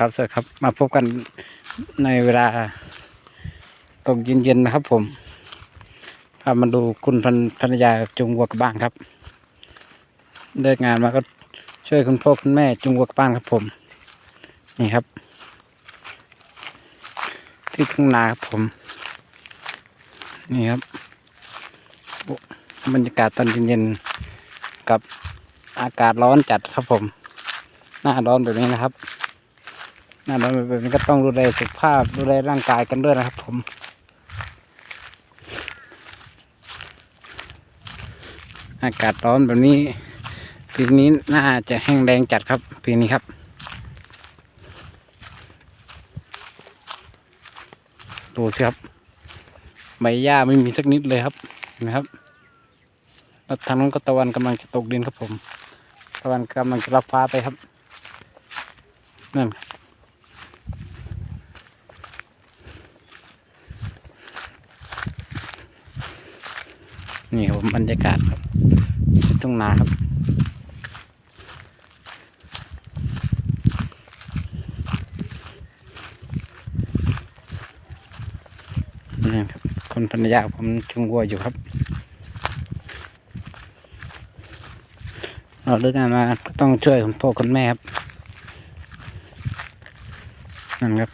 ครับสวัสดีครับ มาพบกันในเวลาตกเย็นๆนะครับ ผมพามาดูคุณภรรภรรยาจูงวัวกับบ้านครับเลิกงานมาก็ช่วยคุณพ่อคุณแม่จูงวัวกับบ้านครับ ผม นี่ครับ ที่ทุ่งนาครับผม นี่ครับบรรยากาศตอนเย็นๆกับอากาศร้อนจัดครับผม หน้าร้อนแบบนี้นะครับ หน้าร้อนแบบนี้ก็ต้องดูแลสุขภาพดูแลร่างกายกันด้วยนะครับ ผมอากาศร้อนแบบนี้ปีนี้น่าจะแห้งแรงจัดครับปีนี้ครับ ดูสิครับ ใบหญ้าไม่มีสักนิดเลยครับนะครับแล้วทางนั้นก็ตะวันกำลังจะตกดินครับผม ตะวันกำลังจะรับฟ้าไปครับนั่นครับ นี่ครับบรรยากาศครับทุ่งนาครับ นี่ครับ คนภรรยาผมจุงวัวอยู่ครับ เราเลิกงานมาต้องช่วยคุณพ่อคุณแม่ครับ นั่นครับ